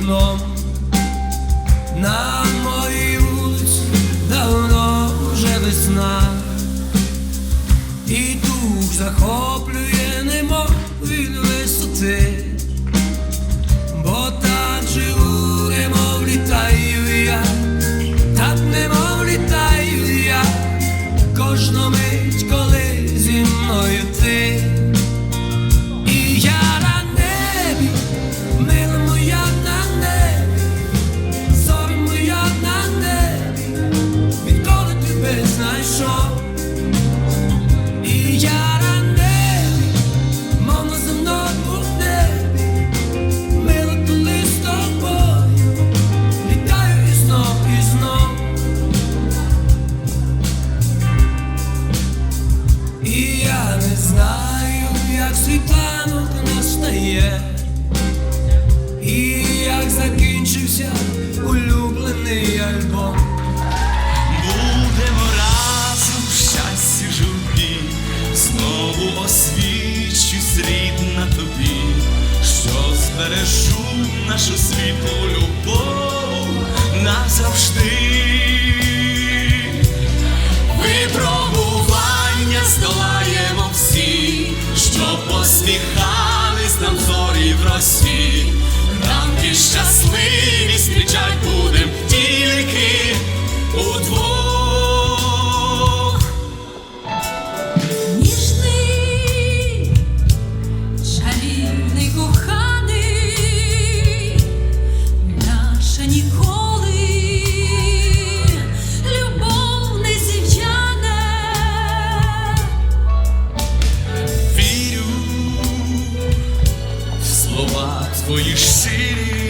вікном. На моїй вулиці давно вже весна, і дух захоплює немов від висоти, бо так живу, немов літаю я, так немов літаю я, кожну мить, коли зі мною знаю, як світанок настає, і як закінчився улюблений альбом. Будемо разом в щасті журбі, знову освічусь рідна тобі, що збережу нашу світлу любов назавжди. Що слова твої щирі, дива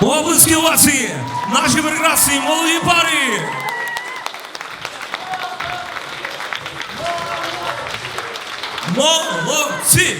Облески ваші, наші прекрасні молоді пари. Молодці!